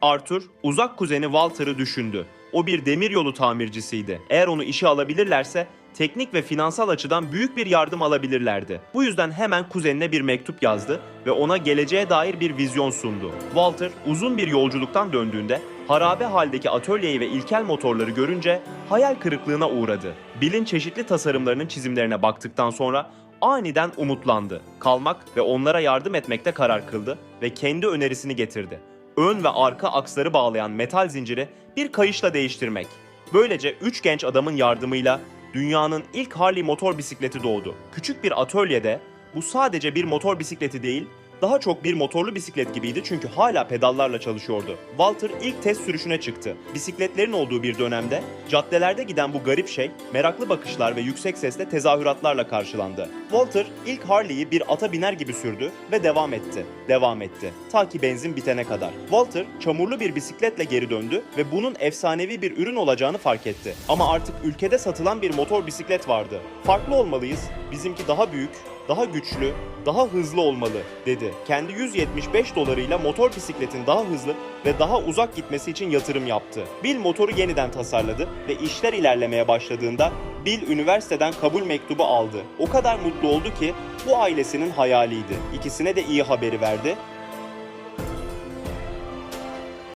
Arthur, uzak kuzeni Walter'ı düşündü. O bir demiryolu tamircisiydi. Eğer onu işe alabilirlerse teknik ve finansal açıdan büyük bir yardım alabilirlerdi. Bu yüzden hemen kuzenine bir mektup yazdı ve ona geleceğe dair bir vizyon sundu. Walter uzun bir yolculuktan döndüğünde harabe haldeki atölyeyi ve ilkel motorları görünce hayal kırıklığına uğradı. Bill'in çeşitli tasarımlarının çizimlerine baktıktan sonra aniden umutlandı. Kalmak ve onlara yardım etmekte karar kıldı ve kendi önerisini getirdi. Ön ve arka aksları bağlayan metal zinciri bir kayışla değiştirmek. Böylece üç genç adamın yardımıyla dünyanın ilk Harley motor bisikleti doğdu. Küçük bir atölyede bu sadece bir motor bisikleti değil, daha çok bir motorlu bisiklet gibiydi çünkü hala pedallarla çalışıyordu. Walter ilk test sürüşüne çıktı. Bisikletlerin olduğu bir dönemde caddelerde giden bu garip şey meraklı bakışlar ve yüksek sesle tezahüratlarla karşılandı. Walter ilk Harley'yi bir ata biner gibi sürdü ve devam etti. Devam etti. Ta ki benzin bitene kadar. Walter çamurlu bir bisikletle geri döndü ve bunun efsanevi bir ürün olacağını fark etti. Ama artık ülkede satılan bir motor bisiklet vardı. Farklı olmalıyız. Bizimki daha büyük, daha güçlü, daha hızlı olmalı dedi. Kendi 175 dolarıyla motor bisikletin daha hızlı ve daha uzak gitmesi için yatırım yaptı. Bill motoru yeniden tasarladı ve işler ilerlemeye başladığında Bill üniversiteden kabul mektubu aldı. O kadar mutlu oldu ki bu ailesinin hayaliydi. İkisine de iyi haberi verdi